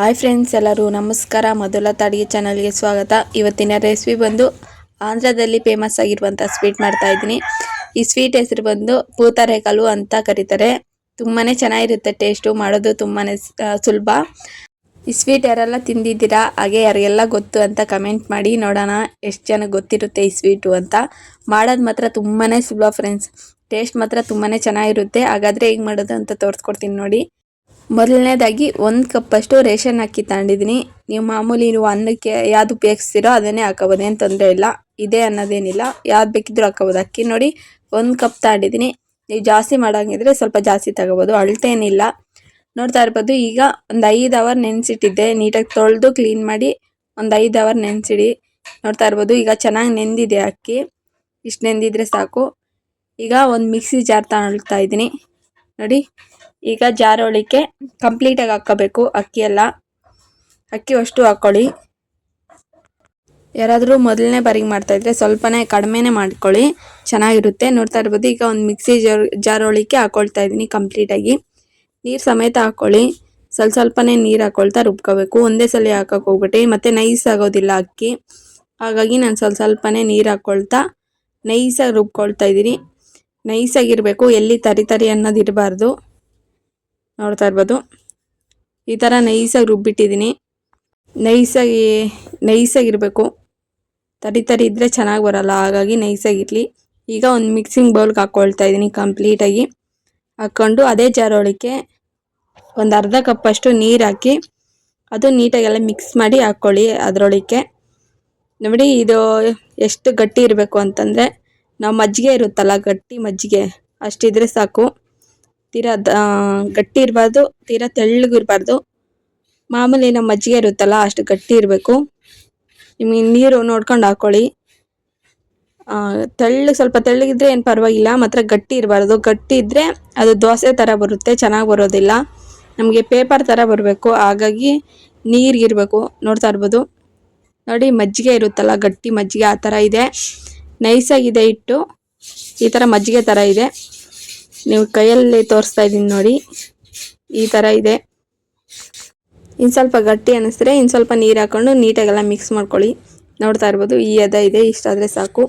Hi friends ಎಲ್ಲರೂ ನಮಸ್ಕಾರ. ಮೊದಲ ಅಡುಗೆ ಚಾನಲ್ಗೆ ಸ್ವಾಗತ. ಇವತ್ತಿನ ರೆಸಿಪಿ ಬಂದು ಆಂಧ್ರದಲ್ಲಿ ಫೇಮಸ್ ಆಗಿರುವಂಥ ಸ್ವೀಟ್ ಮಾಡ್ತಾ ಇದ್ದೀನಿ. ಈ ಸ್ವೀಟ್ ಹೆಸರು ಬಂದು ಪೂತರೇಕಲು ಅಂತ ಕರೀತಾರೆ. ತುಂಬಾನೇ ಚೆನ್ನಾಗಿರುತ್ತೆ ಟೇಸ್ಟು ಮಾಡೋದು ತುಂಬಾನೇ ಸ್- ಸುಲಭ. ಈ ಸ್ವೀಟ್ ಯಾರೆಲ್ಲ ತಿಂದಿದ್ದೀರಾ, ಹಾಗೆ ಯಾರಿಗೆಲ್ಲ ಗೊತ್ತು ಅಂತ ಕಮೆಂಟ್ ಮಾಡಿ ನೋಡೋಣ ಎಷ್ಟು ಜನಕ್ಕೆ ಗೊತ್ತಿರುತ್ತೆ ಈ ಸ್ವೀಟು ಅಂತ. ಮಾಡೋದು ಮಾತ್ರ ತುಂಬಾನೇ ಸುಲಭ ಫ್ರೆಂಡ್ಸ್ ಟೇಸ್ಟ್ ಮಾತ್ರ ತುಂಬಾನೇ ಚೆನ್ನಾಗಿರುತ್ತೆ. ಹಾಗಾದರೆ ಹೇಗೆ ಮಾಡೋದು ಅಂತ ತೋರಿಸ್ಕೊಡ್ತೀನಿ ನೋಡಿ. ಮೊದಲನೇದಾಗಿ ಒಂದು ಕಪ್ಪಷ್ಟು ರೇಷನ್ ಅಕ್ಕಿ ತಗೊಂಡಿದ್ದೀನಿ ನೀವು ಮಾಮೂಲಿ ನೀವು ಅನ್ನಕ್ಕೆ ಯಾವ್ದು ಉಪಯೋಗಿಸ್ತೀರೋ ಅದನ್ನೇ ಹಾಕೋಬೋದು, ಏನು ತೊಂದರೆ ಇಲ್ಲ. ಇದೇ ಅನ್ನೋದೇನಿಲ್ಲ. ಯಾವ್ದು ಬೇಕಿದ್ರೂ ಹಾಕೋಬೋದು. ಅಕ್ಕಿ ನೋಡಿ, ಒಂದು ಕಪ್ ತಗೊಂಡಿದ್ದೀನಿ ನೀವು ಜಾಸ್ತಿ ಮಾಡೋಂಗಿದ್ರೆ ಸ್ವಲ್ಪ ಜಾಸ್ತಿ ತಗೋಬೋದು. ಅಳತೇನಿಲ್ಲ. ನೋಡ್ತಾ ಇರ್ಬೋದು, ಈಗ ಒಂದು ಐದು ಅವರ್ ನೆನೆಸಿಟ್ಟಿದ್ದೆ. ನೀಟಾಗಿ ತೊಳೆದು ಕ್ಲೀನ್ ಮಾಡಿ ಒಂದು ಐದು ಅವರ್ ನೆನೆಸಿಡಿ. ನೋಡ್ತಾ ಇರ್ಬೋದು, ಈಗ ಚೆನ್ನಾಗಿ ನೆಂದಿದೆ ಅಕ್ಕಿ. ಇಷ್ಟು ನೆಂದಿದ್ರೆ ಸಾಕು. ಈಗ ಒಂದು ಮಿಕ್ಸಿ ಜಾರ್ ತಗೊಳ್ತಾ ಇದ್ದೀನಿ. ನೋಡಿ ಈಗ ಜಾರೋಳಿಕೆ ಕಂಪ್ಲೀಟಾಗಿ ಹಾಕ್ಕೋಬೇಕು. ಅಕ್ಕಿ ಎಲ್ಲ. ಅಕ್ಕಿ ಅಷ್ಟು ಹಾಕ್ಕೊಳ್ಳಿ ಯಾರಾದರೂ ಮೊದಲನೇ ಬಾರಿಗೆ ಮಾಡ್ತಾ ಇದ್ರೆ ಸ್ವಲ್ಪನೇ ಕಡಿಮೆನೇ ಮಾಡ್ಕೊಳ್ಳಿ. ಚೆನ್ನಾಗಿರುತ್ತೆ. ನೋಡ್ತಾ ಇರ್ಬೋದು. ಈಗ ಒಂದು ಮಿಕ್ಸಿ ಜಾರ್ ಜಾರೋಳಿಕೆ ಹಾಕ್ಕೊಳ್ತಾ ಇದ್ದೀನಿ ಕಂಪ್ಲೀಟಾಗಿ ನೀರು ಸಮೇತ ಹಾಕ್ಕೊಳ್ಳಿ ಸ್ವಲ್ಪ ಸ್ವಲ್ಪನೇ ನೀರು ಹಾಕ್ಕೊಳ್ತಾ ರುಬ್ಕೋಬೇಕು. ಒಂದೇ ಸಲ ಹಾಕಕ್ಕೆ ಹೋಗ್ಬಿಟ್ಟು. ಮತ್ತು ನೈಸ್ ಆಗೋದಿಲ್ಲ ಅಕ್ಕಿ. ಹಾಗಾಗಿ ನಾನು ಸ್ವಲ್ಪ ಸ್ವಲ್ಪನೇ ನೀರು ಹಾಕ್ಕೊಳ್ತಾ ನೈಸಾಗಿ ರುಬ್ಕೊಳ್ತಾ ಇದ್ದೀನಿ. ನೈಸಾಗಿರಬೇಕು ಎಲ್ಲಿ ತರಿ ತರಿ ಅನ್ನೋದು ಇರಬಾರ್ದು. ನೋಡ್ತಾ ಇರ್ಬೋದು. ಈ ಥರ ನೈಸಾಗಿ ರುಬ್ಬಿಟ್ಟಿದ್ದೀನಿ. ನೈಸಾಗಿ, ನೈಸಾಗಿರಬೇಕು. ತರಿ ತರಿ ಇದ್ದರೆ ಚೆನ್ನಾಗಿ ಬರಲ್ಲ, ಹಾಗಾಗಿ ನೈಸಾಗಿರಲಿ ಈಗ ಒಂದು ಮಿಕ್ಸಿಂಗ್ ಬೌಲ್ಗೆ ಹಾಕ್ಕೊಳ್ತಾ ಇದ್ದೀನಿ ಕಂಪ್ಲೀಟಾಗಿ ಹಾಕ್ಕೊಂಡು ಅದೇ ಜಾರೋಳಿಕೆ ಒಂದು ಅರ್ಧ ಕಪ್ಪಷ್ಟು ನೀರು ಹಾಕಿ, ಅದು ನೀಟಾಗೆಲ್ಲ ಮಿಕ್ಸ್ ಮಾಡಿ ಹಾಕ್ಕೊಳ್ಳಿ ಅದರೊಳಕ್ಕೆ. ನೋಡಿ, ಇದು ಎಷ್ಟು ಗಟ್ಟಿ ಇರಬೇಕು ಅಂತಂದರೆ, ನಾವು ಮಜ್ಜಿಗೆ ಇರುತ್ತಲ್ಲ, ಗಟ್ಟಿ ಮಜ್ಜಿಗೆ, ಅಷ್ಟಿದ್ರೆ ಸಾಕು. ತೀರಾ ಗಟ್ಟಿ ಇರಬಾರ್ದು ತೀರಾ ತೆಳ್ಳಗಿರಬಾರ್ದು. ಮಾಮೂಲಿ ನಮ್ಮ ಮಜ್ಜಿಗೆ ಇರುತ್ತಲ್ಲ, ಅಷ್ಟು ಗಟ್ಟಿ ಇರಬೇಕು. ನಿಮಗೆ ನೀರು ನೋಡ್ಕೊಂಡು ಹಾಕ್ಕೊಳ್ಳಿ ತೆಳ್ಳಗೆ ಸ್ವಲ್ಪ ತೆಳ್ಳಗಿದ್ರೆ ಏನು ಪರವಾಗಿಲ್ಲ, ಮಾತ್ರ ಗಟ್ಟಿ ಇರಬಾರ್ದು. ಗಟ್ಟಿ ಇದ್ದರೆ ಅದು ದೋಸೆ ಥರ ಬರುತ್ತೆ, ಚೆನ್ನಾಗಿ ಬರೋದಿಲ್ಲ. ನಮಗೆ ಪೇಪರ್ ಥರ ಬರಬೇಕು, ಹಾಗಾಗಿ ನೀರಿಗಿರಬೇಕು. ನೋಡ್ತಾ ಇರ್ಬೋದು. ನೋಡಿ, ಮಜ್ಜಿಗೆ ಇರುತ್ತಲ್ಲ, ಗಟ್ಟಿ ಮಜ್ಜಿಗೆ ಆ ಥರ ಇದೆ. ನೈಸಾಗಿದೆ ಹಿಟ್ಟು. ಈ ಥರ ಮಜ್ಜಿಗೆ ಥರ ಇದೆ. ನೀವು ಕೈಯಲ್ಲಿ ತೋರಿಸ್ತಾ ಇದ್ದೀನಿ ನೋಡಿ. ಈ ಥರ ಇದೆ. ಇನ್ನು ಸ್ವಲ್ಪ ಗಟ್ಟಿ ಅನ್ನಿಸಿದ್ರೆ ಇನ್ನು ಸ್ವಲ್ಪ ನೀರು ಹಾಕ್ಕೊಂಡು ನೀಟಾಗೆಲ್ಲ ಮಿಕ್ಸ್ ಮಾಡ್ಕೊಳ್ಳಿ. ನೋಡ್ತಾ ಇರ್ಬೋದು, ಈ ಅದ ಇದೆ ಇಷ್ಟಾದರೆ ಸಾಕು.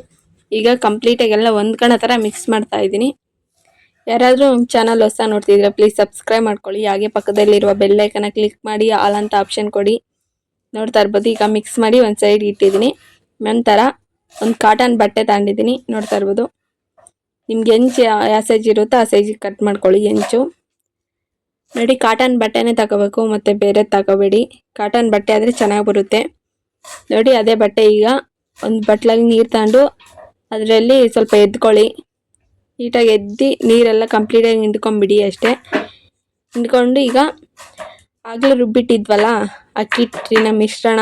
ಈಗ ಕಂಪ್ಲೀಟಾಗೆಲ್ಲ ಹೊಂದ್ಕೊಳ್ಳೋ ಥರ ಮಿಕ್ಸ್ ಮಾಡ್ತಾ ಇದ್ದೀನಿ. ಯಾರಾದರೂ ಚಾನಲ್ ಹೊಸ ನೋಡ್ತಿದ್ರೆ ಪ್ಲೀಸ್ ಸಬ್ಸ್ಕ್ರೈಬ್ ಮಾಡ್ಕೊಳ್ಳಿ. ಹಾಗೆ ಪಕ್ಕದಲ್ಲಿರುವ ಬೆಲ್ಲೈಕನ್ನ ಕ್ಲಿಕ್ ಮಾಡಿ ಆಲ್ ಅಂತ ಆಪ್ಷನ್ ಕೊಡಿ. ನೋಡ್ತಾ ಇರ್ಬೋದು, ಈಗ ಮಿಕ್ಸ್ ಮಾಡಿ ಒಂದು ಸೈಡ್ ಇಟ್ಟಿದ್ದೀನಿ. ನಂತರ ಒಂದು ಕಾಟನ್ ಬಟ್ಟೆ ತಗೊಂಡಿದ್ದೀನಿ. ನೋಡ್ತಾ ಇರ್ಬೋದು. ನಿಮ್ಗೆ ಹೆಂಚು ಯಾವ ಸೈಜ್ ಇರುತ್ತೋ ಆ ಸೈಜಿಗೆ ಕಟ್ ಮಾಡ್ಕೊಳ್ಳಿ ಹೆಂಚು ನೋಡಿ ಕಾಟನ್ ಬಟ್ಟೆನೇ ತಗೋಬೇಕು, ಮತ್ತು ಬೇರೆ ತಗೋಬೇಡಿ. ಕಾಟನ್ ಬಟ್ಟೆ ಆದರೆ ಚೆನ್ನಾಗಿ ಬರುತ್ತೆ. ನೋಡಿ, ಅದೇ ಬಟ್ಟೆ ಈಗ ಒಂದು ಬಟ್ಲಾಗಿ ನೀರು ತಗೊಂಡು ಅದರಲ್ಲಿ ಸ್ವಲ್ಪ ಎದ್ಕೊಳ್ಳಿ. ನೀಟಾಗಿ ಎದ್ದು ನೀರೆಲ್ಲ ಕಂಪ್ಲೀಟಾಗಿ ಹಿಂಡ್ಕೊಂಬಿಡಿ ಅಷ್ಟೇ. ಹಿಂಡ್ಕೊಂಡು ಈಗ ಆಗಲೇ ರುಬ್ಬಿಟ್ಟಿದ್ವಲ್ಲ ಅಕ್ಕಿ ಹಿಟ್ಟಿನ ಮಿಶ್ರಣ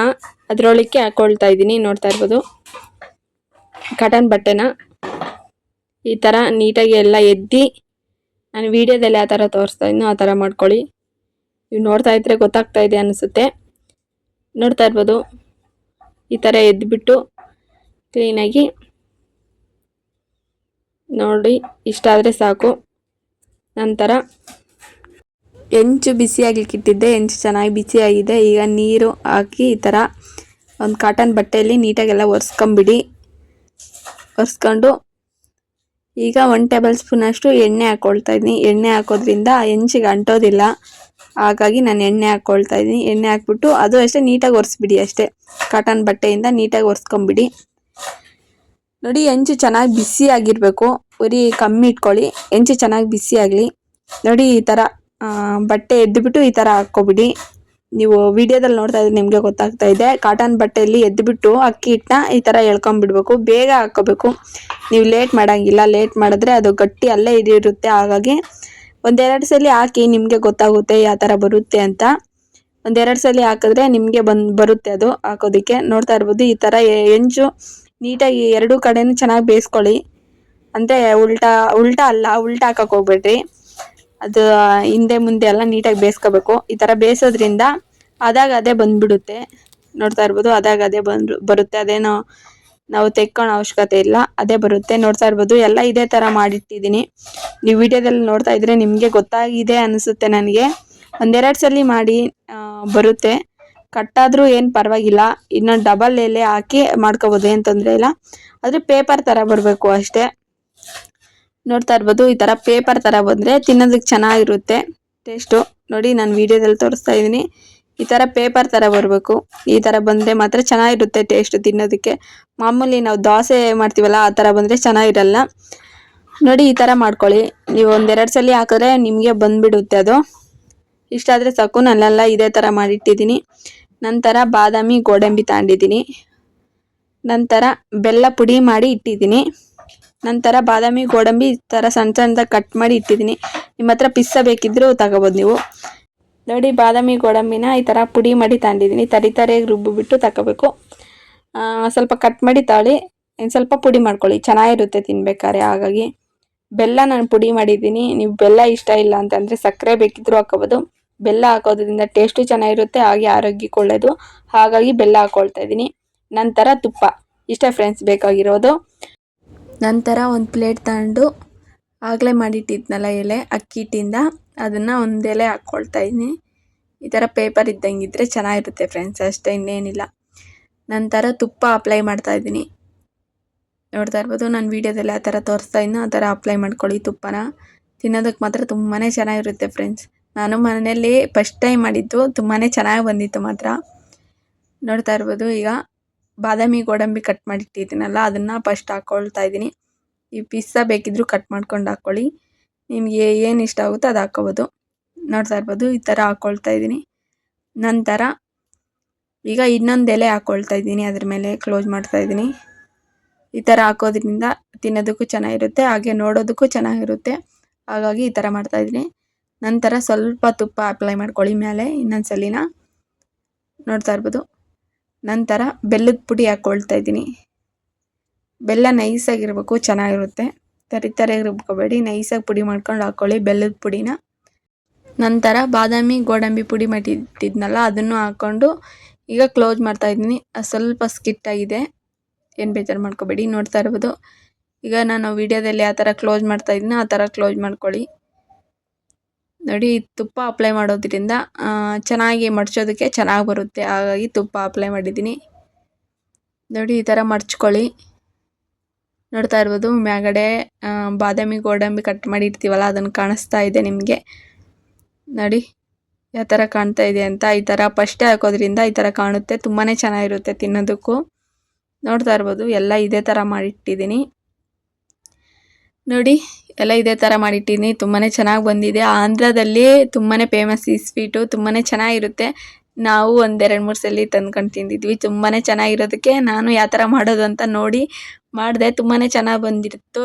ಅದರೊಳಕ್ಕೆ ಹಾಕೊಳ್ತಾ ಇದ್ದೀನಿ, ನೋಡ್ತಾ ಇರ್ಬೋದು. ಕಾಟನ್ ಬಟ್ಟೆನ. ಈ ಥರ ನೀಟಾಗಿ ಎಲ್ಲ ಎದ್ದು ನಾನು ವಿಡಿಯೋದಲ್ಲಿ ಆ ಥರ ತೋರಿಸ್ತಾ ಇದ್ನೋ ಆ ಥರ ಮಾಡ್ಕೊಳ್ಳಿ. ನೀವು ನೋಡ್ತಾ ಇದ್ರೆ ಗೊತ್ತಾಗ್ತಾ ಇದೆ ಅನಿಸುತ್ತೆ. ನೋಡ್ತಾ ಇರ್ಬೋದು. ಈ ಥರ ಎದ್ದುಬಿಟ್ಟು ಕ್ಲೀನಾಗಿ ನೋಡಿ, ಇಷ್ಟ ಆದರೆ ಸಾಕು. ನಂತರ ಹೆಂಚು ಬಿಸಿ ಆಗ್ಲಿಕ್ಕೆ ಇಟ್ಟಿದ್ದೆ. ಹೆಂಚು ಚೆನ್ನಾಗಿ ಬಿಸಿಯಾಗಿದೆ. ಈಗ ನೀರು ಹಾಕಿ ಈ ಥರ ಒಂದು ಕಾಟನ್ ಬಟ್ಟೆಯಲ್ಲಿ ನೀಟಾಗೆಲ್ಲ ಒರೆಸ್ಕೊಂಬಿಡಿ. ಒರೆಸ್ಕೊಂಡು ಈಗ ಒನ್ ಟೇಬಲ್ ಸ್ಪೂನ್ ಅಷ್ಟು ಎಣ್ಣೆ ಹಾಕ್ಕೊಳ್ತಾ ಇದ್ದೀನಿ. ಎಣ್ಣೆ ಹಾಕೋದ್ರಿಂದ ಹೆಂಚಿಗೆ ಅಂಟೋದಿಲ್ಲ. ಹಾಗಾಗಿ ನಾನು ಎಣ್ಣೆ ಹಾಕ್ಕೊಳ್ತಾ ಇದ್ದೀನಿ. ಎಣ್ಣೆ ಹಾಕ್ಬಿಟ್ಟು ಅದು ಅಷ್ಟೇ ನೀಟಾಗಿ ಒರೆಸ್ಬಿಡಿ ಅಷ್ಟೇ. ಕಾಟನ್ ಬಟ್ಟೆಯಿಂದ ನೀಟಾಗಿ ಒರೆಸ್ಕೊಂಬಿಡಿ. ನೋಡಿ, ಹೆಂಚು ಚೆನ್ನಾಗಿ ಬಿಸಿ ಆಗಿರಬೇಕು. ಉರಿ ಕಮ್ಮಿ ಇಟ್ಕೊಳ್ಳಿ. ಹೆಂಚು ಚೆನ್ನಾಗಿ ಬಿಸಿ ಆಗಲಿ. ನೋಡಿ, ಈ ಥರ ಬಟ್ಟೆ ಎದ್ದುಬಿಟ್ಟು ಈ ಥರ ಹಾಕ್ಕೊಬಿಡಿ. ನೀವು ವಿಡಿಯೋದಲ್ಲಿ ನೋಡ್ತಾ ಇದ್ರೆ ನಿಮಗೆ ಗೊತ್ತಾಗ್ತಾ ಇದೆ. ಕಾಟನ್ ಬಟ್ಟೆಯಲ್ಲಿ ಎದ್ದುಬಿಟ್ಟು ಅಕ್ಕಿ ಹಿಟ್ಟನ್ನ ಈ ಥರ ಎಳ್ಕೊಂಬಿಡ್ಬೇಕು ಬೇಗ ಹಾಕ್ಕೋಬೇಕು. ನೀವು ಲೇಟ್ ಮಾಡೋಂಗಿಲ್ಲ. ಲೇಟ್ ಮಾಡಿದ್ರೆ ಅದು ಗಟ್ಟಿ ಅಲ್ಲೇ ಇದಿರುತ್ತೆ. ಹಾಗಾಗಿ ಒಂದೆರಡು ಸಲ ಹಾಕಿ ನಿಮಗೆ ಗೊತ್ತಾಗುತ್ತೆ ಯಾವ ಥರ ಬರುತ್ತೆ ಅಂತ. ಒಂದೆರಡು ಸಲ ಹಾಕಿದ್ರೆ ನಿಮಗೆ ಬಂದು ಬರುತ್ತೆ ಅದು ಹಾಕೋದಕ್ಕೆ. ನೋಡ್ತಾ ಇರ್ಬೋದು ಈ ಥರ ಎಂಚು ನೀಟಾಗಿ ಎರಡೂ ಕಡೆನೂ ಚೆನ್ನಾಗಿ ಬೇಯಿಸ್ಕೊಳ್ಳಿ. ಅಂದರೆ ಉಲ್ಟಾ ಉಲ್ಟಾ ಅಲ್ಲ, ಉಲ್ಟಾ ಹಾಕೋಕೆ ಹೋಗ್ಬೇಡ್ರಿ. ಅದು ಹಿಂದೆ ಮುಂದೆ ಎಲ್ಲ ನೀಟಾಗಿ ಬೇಯಿಸ್ಕೋಬೇಕು. ಈ ಥರ ಬೇಯಿಸೋದ್ರಿಂದ ಅದಾಗ ಅದೇ ಬಂದ್ಬಿಡುತ್ತೆ. ನೋಡ್ತಾ ಇರ್ಬೋದು, ಅದಾಗ ಅದೇ ಬಂದು ಬರುತ್ತೆ. ಅದೇನೋ ನಾವು ತೆಕ್ಕೊಳ್ಳೋ ಅವಶ್ಯಕತೆ ಇಲ್ಲ, ಅದೇ ಬರುತ್ತೆ. ನೋಡ್ತಾ ಇರ್ಬೋದು, ಎಲ್ಲ ಇದೇ ಥರ ಮಾಡಿಟ್ಟಿದ್ದೀನಿ. ನೀವು ವಿಡಿಯೋದಲ್ಲಿ ನೋಡ್ತಾ ಇದ್ರೆ ನಿಮಗೆ ಗೊತ್ತಾಗಿದೆ ಅನಿಸುತ್ತೆ ನನಗೆ. ಒಂದೆರಡು ಸಲ ಮಾಡಿ ಬರುತ್ತೆ. ಕಟ್ಟಾದರೂ ಏನು ಪರವಾಗಿಲ್ಲ. ಇನ್ನು ಡಬಲ್ ಎಲೆ ಹಾಕಿ ಮಾಡ್ಕೋಬೋದು, ಏನು ತೊಂದರೆ ಇಲ್ಲ. ಆದರೆ ಪೇಪರ್ ಥರ ಬರಬೇಕು ಅಷ್ಟೇ. ನೋಡ್ತಾ ಇರ್ಬೋದು, ಈ ಥರ ಪೇಪರ್ ಥರ ಬಂದರೆ ತಿನ್ನೋದಕ್ಕೆ ಚೆನ್ನಾಗಿರುತ್ತೆ. ಟೇಸ್ಟು ನೋಡಿ, ನಾನು ವಿಡಿಯೋದಲ್ಲಿ ತೋರಿಸ್ತಾ ಇದ್ದೀನಿ. ಈ ಥರ ಪೇಪರ್ ಥರ ಬರಬೇಕು. ಈ ಥರ ಬಂದರೆ ಮಾತ್ರ ಚೆನ್ನಾಗಿರುತ್ತೆ ಟೇಸ್ಟ್ ತಿನ್ನೋದಕ್ಕೆ. ಮಾಮೂಲಿ ನಾವು ದೋಸೆ ಮಾಡ್ತೀವಲ್ಲ, ಆ ಥರ ಬಂದರೆ ಚೆನ್ನಾಗಿರಲ್ಲ. ನೋಡಿ ಈ ಥರ ಮಾಡ್ಕೊಳ್ಳಿ. ನೀವು ಒಂದೆರಡು ಸಲ ಹಾಕಿದ್ರೆ ನಿಮಗೆ ಬಂದುಬಿಡುತ್ತೆ ಅದು. ಇಷ್ಟ ಆದರೆ ಸಾಕು ನಾನೆಲ್ಲ ಇದೇ ಥರ ಮಾಡಿಟ್ಟಿದ್ದೀನಿ. ನಂತರ ಬಾದಾಮಿ ಗೋಡಂಬಿ ತಗೊಂಡಿದ್ದೀನಿ. ನಂತರ ಬೆಲ್ಲ ಪುಡಿ ಮಾಡಿ ಇಟ್ಟಿದ್ದೀನಿ. ನಂತರ ಬಾದಾಮಿ ಗೋಡಂಬಿ ಈ ಥರ ಸಣ್ಣ ಸಣ್ಣದಾಗಿ ಕಟ್ ಮಾಡಿ ಇಟ್ಟಿದ್ದೀನಿ. ನಿಮ್ಮ ಹತ್ರ ಪಿಸ್ಸ ಬೇಕಿದ್ದರೂ ತಗೋಬೋದು ನೀವು. ನೋಡಿ, ಬಾದಾಮಿ ಗೋಡಂಬಿನ ಈ ಥರ ಪುಡಿ ಮಾಡಿ ತಗೊಂಡಿದ್ದೀನಿ ತರಿ ತರಿಯಾಗಿ ರುಬ್ಬಿಬಿಟ್ಟು ತಗೋಬೇಕು ಸ್ವಲ್ಪ ಕಟ್ ಮಾಡಿ ತಾಳಿ ಸ್ವಲ್ಪ ಪುಡಿ ಮಾಡ್ಕೊಳ್ಳಿ. ಚೆನ್ನಾಗಿರುತ್ತೆ ತಿನ್ಬೇಕಾದ್ರೆ, ಹಾಗಾಗಿ. ಬೆಲ್ಲ ನಾನು ಪುಡಿ ಮಾಡಿದ್ದೀನಿ. ನೀವು ಬೆಲ್ಲ ಇಷ್ಟ ಇಲ್ಲ ಅಂತಂದರೆ ಸಕ್ಕರೆ ಬೇಕಿದ್ರೂ ಹಾಕೋಬೋದು ಬೆಲ್ಲ ಹಾಕೋದ್ರಿಂದ ಟೇಸ್ಟು ಚೆನ್ನಾಗಿರುತ್ತೆ, ಹಾಗೆ ಆರೋಗ್ಯಕ್ಕೆ ಒಳ್ಳೆಯದು ಹಾಗಾಗಿ ಬೆಲ್ಲ ಹಾಕ್ಕೊಳ್ತಾ ಇದ್ದೀನಿ. ನಂತರ ತುಪ್ಪ. ಇಷ್ಟೇ ಫ್ರೆಂಡ್ಸ್ ಬೇಕಾಗಿರೋದು. ನಂತರ ಒಂದು ಪ್ಲೇಟ್ ತಗೊಂಡು ಆಗಲೇ ಮಾಡಿಟ್ಟಿದ್ನಲ್ಲ ಎಲೆ ಅಕ್ಕಿ ಹಿಟ್ಟಿಂದ ಅದನ್ನು ಒಂದೆಲೆ ಹಾಕ್ಕೊಳ್ತಾ ಇದ್ದೀನಿ ಈ ಥರ ಪೇಪರ್ ಇದ್ದಂಗಿದ್ರೆ ಚೆನ್ನಾಗಿರುತ್ತೆ ಫ್ರೆಂಡ್ಸ್ ಅಷ್ಟೇ ಇನ್ನೇನಿಲ್ಲ. ನಂತರ ತುಪ್ಪ ಅಪ್ಲೈ ಮಾಡ್ತಾ ಇದ್ದೀನಿ. ನೋಡ್ತಾ ಇರ್ಬೋದು, ನಾನು ವೀಡಿಯೋದಲ್ಲಿ ಆ ಥರ ತೋರಿಸ್ತಾ ಇದ್ದೀನಿ ಆ ಥರ ಅಪ್ಲೈ ಮಾಡ್ಕೊಳ್ಳಿ ತುಪ್ಪನ. ತಿನ್ನೋದಕ್ಕೆ ಮಾತ್ರ ತುಂಬಾ ಚೆನ್ನಾಗಿರುತ್ತೆ ಫ್ರೆಂಡ್ಸ್ ನಾನು ಮನೆಯಲ್ಲಿ ಫಸ್ಟ್ ಟೈಮ್ ಮಾಡಿದ್ದು ತುಂಬಾ ಚೆನ್ನಾಗಿ ಬಂದಿತ್ತು ಮಾತ್ರ. ನೋಡ್ತಾ ಇರ್ಬೋದು, ಈಗ ಬಾದಾಮಿ ಗೋಡಂಬಿ ಕಟ್ ಮಾಡಿಟ್ಟಿದ್ದೀನಲ್ಲ, ಅದನ್ನು ಫಸ್ಟ್ ಹಾಕ್ಕೊಳ್ತಾ ಇದ್ದೀನಿ. ಈ ಪಿಸ್ಸಾ ಬೇಕಿದ್ರು ಕಟ್ ಮಾಡ್ಕೊಂಡು ಹಾಕ್ಕೊಳ್ಳಿ ನಿಮಗೆ ಏನು ಇಷ್ಟ ಆಗುತ್ತೋ ಅದು ಹಾಕ್ಕೋಬೋದು. ನೋಡ್ತಾ ಇರ್ಬೋದು, ಈ ಥರ ಹಾಕ್ಕೊಳ್ತಾ ಇದ್ದೀನಿ. ನಂತರ ಈಗ ಇನ್ನೊಂದು ಎಲೆ ಹಾಕ್ಕೊಳ್ತಾ ಇದ್ದೀನಿ, ಅದ್ರ ಮೇಲೆ ಕ್ಲೋಸ್ ಮಾಡ್ತಾ ಇದ್ದೀನಿ. ಈ ಥರ ಹಾಕೋದ್ರಿಂದ ತಿನ್ನೋದಕ್ಕೂ ಚೆನ್ನಾಗಿರುತ್ತೆ, ಹಾಗೆ ನೋಡೋದಕ್ಕೂ ಚೆನ್ನಾಗಿರುತ್ತೆ. ಹಾಗಾಗಿ ಈ ಥರ ಮಾಡ್ತಾ ಇದ್ದೀನಿ. ನಂತರ ಸ್ವಲ್ಪ ತುಪ್ಪ ಅಪ್ಲೈ ಮಾಡ್ಕೊಳ್ಳಿ ಮೇಲೆ ಇನ್ನೊಂದು ಸಲಿನ ನೋಡ್ತಾ ಇರ್ಬೋದು. ನಂತರ ಬೆಲ್ಲದ ಪುಡಿ ಹಾಕ್ಕೊಳ್ತಾ ಇದ್ದೀನಿ. ಬೆಲ್ಲ ನೈಸಾಗಿರಬೇಕು, ಚೆನ್ನಾಗಿರುತ್ತೆ. ತರಿ ತರಿಯಾಗಿ ರುಬ್ಕೋಬೇಡಿ, ನೈಸಾಗಿ ಪುಡಿ ಮಾಡ್ಕೊಂಡು ಹಾಕ್ಕೊಳ್ಳಿ ಬೆಲ್ಲದ ಪುಡಿನ. ನಂತರ ಬಾದಾಮಿ, ಗೋಡಂಬಿ ಪುಡಿ ಮಾಡಿಟ್ಟಿದ್ನಲ್ಲ, ಅದನ್ನು ಹಾಕ್ಕೊಂಡು ಈಗ ಕ್ಲೋಸ್ ಮಾಡ್ತಾ ಇದ್ದೀನಿ. ಸ್ವಲ್ಪ ಸ್ಕಿಟ್ ಆಗಿದೆ. ಏನು ಬೇಜಾರು ಮಾಡ್ಕೋಬೇಡಿ, ನೋಡ್ತಾ ಇರ್ಬೋದು. ಈಗ ನಾನು ವಿಡಿಯೋದಲ್ಲಿ ಆ ಥರ ಕ್ಲೋಸ್ ಮಾಡ್ತಾ ಇದ್ದೀನಿ, ಆ ಥರ ಕ್ಲೋಸ್ ಮಾಡ್ಕೊಳ್ಳಿ. ನೋಡಿ ತುಪ್ಪ ಅಪ್ಲೈ ಮಾಡೋದ್ರಿಂದ ಚೆನ್ನಾಗಿ ಮಡ್ಚೋದಕ್ಕೆ ಚೆನ್ನಾಗಿ ಬರುತ್ತೆ. ಹಾಗಾಗಿ ತುಪ್ಪ ಅಪ್ಲೈ ಮಾಡಿದ್ದೀನಿ. ನೋಡಿ, ಈ ಥರ ಮಡ್ಚ್ಕೊಳ್ಳಿ. ನೋಡ್ತಾ ಇರ್ಬೋದು. ಮ್ಯಾಗಡೆ ಬಾದಾಮಿ, ಗೋಡಂಬಿ ಕಟ್ ಮಾಡಿ ಇಡ್ತೀವಲ್ಲ, ಅದನ್ನು ಕಾಣಿಸ್ತಾ ಇದೆ ನಿಮಗೆ. ನೋಡಿ, ಯಾವ ಥರ ಕಾಣ್ತಾ ಇದೆ ಅಂತ. ಈ ಥರ ಫಸ್ಟೇ ಹಾಕೋದ್ರಿಂದ ಈ ಥರ ಕಾಣುತ್ತೆ. ತುಂಬಾ ಚೆನ್ನಾಗಿರುತ್ತೆ ತಿನ್ನೋದಕ್ಕೂ. ನೋಡ್ತಾ ಇರ್ಬೋದು, ಎಲ್ಲ ಇದೇ ಥರ ಮಾಡಿಟ್ಟಿದ್ದೀನಿ. ನೋಡಿ, ಎಲ್ಲ ಇದೇ ಥರ ಮಾಡಿಟ್ಟಿದ್ದೀನಿ. ತುಂಬಾ ಚೆನ್ನಾಗಿ ಬಂದಿದೆ. ಆಂಧ್ರದಲ್ಲಿ ತುಂಬಾ ಫೇಮಸ್ ಈ ಸ್ವೀಟು ತುಂಬಾ ಚೆನ್ನಾಗಿರುತ್ತೆ. ನಾವು ಒಂದೆರಡು ಮೂರು ಸಲ ತಂದ್ಕೊಂಡು ತಿಂದಿದ್ವಿ. ತುಂಬಾ ಚೆನ್ನಾಗಿರೋದಕ್ಕೆ ನಾನು ಯಾವ ಥರ ಮಾಡೋದು ಅಂತ ನೋಡಿ ಮಾಡಿದೆ ತುಂಬಾ ಚೆನ್ನಾಗಿ ಬಂದಿತ್ತು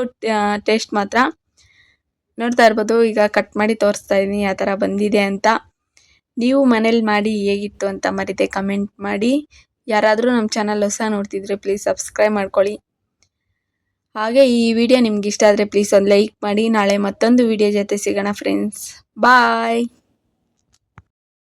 ಟೇಸ್ಟ್ ಮಾತ್ರ. ನೋಡ್ತಾ ಇರ್ಬೋದು, ಈಗ ಕಟ್ ಮಾಡಿ ತೋರಿಸ್ತಾ ಇದ್ದೀನಿ ಯಾವ ಥರ ಬಂದಿದೆ ಅಂತ. ನೀವು ಮನೇಲಿ ಮಾಡಿ ಹೇಗಿತ್ತು ಅಂತ ಮರಿತೆ ಕಮೆಂಟ್ ಮಾಡಿ. ಯಾರಾದರೂ ನಮ್ಮ ಚಾನಲ್ ಹೊಸ ನೋಡ್ತಿದ್ರೆ ಪ್ಲೀಸ್ ಸಬ್ಸ್ಕ್ರೈಬ್ ಮಾಡ್ಕೊಳ್ಳಿ. ಹಾಗೆ ಈ ವಿಡಿಯೋ ನಿಮ್ಗೆ ಇಷ್ಟ ಆದರೆ ಪ್ಲೀಸ್ ಒಂದು ಲೈಕ್ ಮಾಡಿ, ನಾಳೆ ಮತ್ತೊಂದು ವಿಡಿಯೋ ಜೊತೆ ಸಿಗೋಣ ಫ್ರೆಂಡ್ಸ್ ಬಾಯ್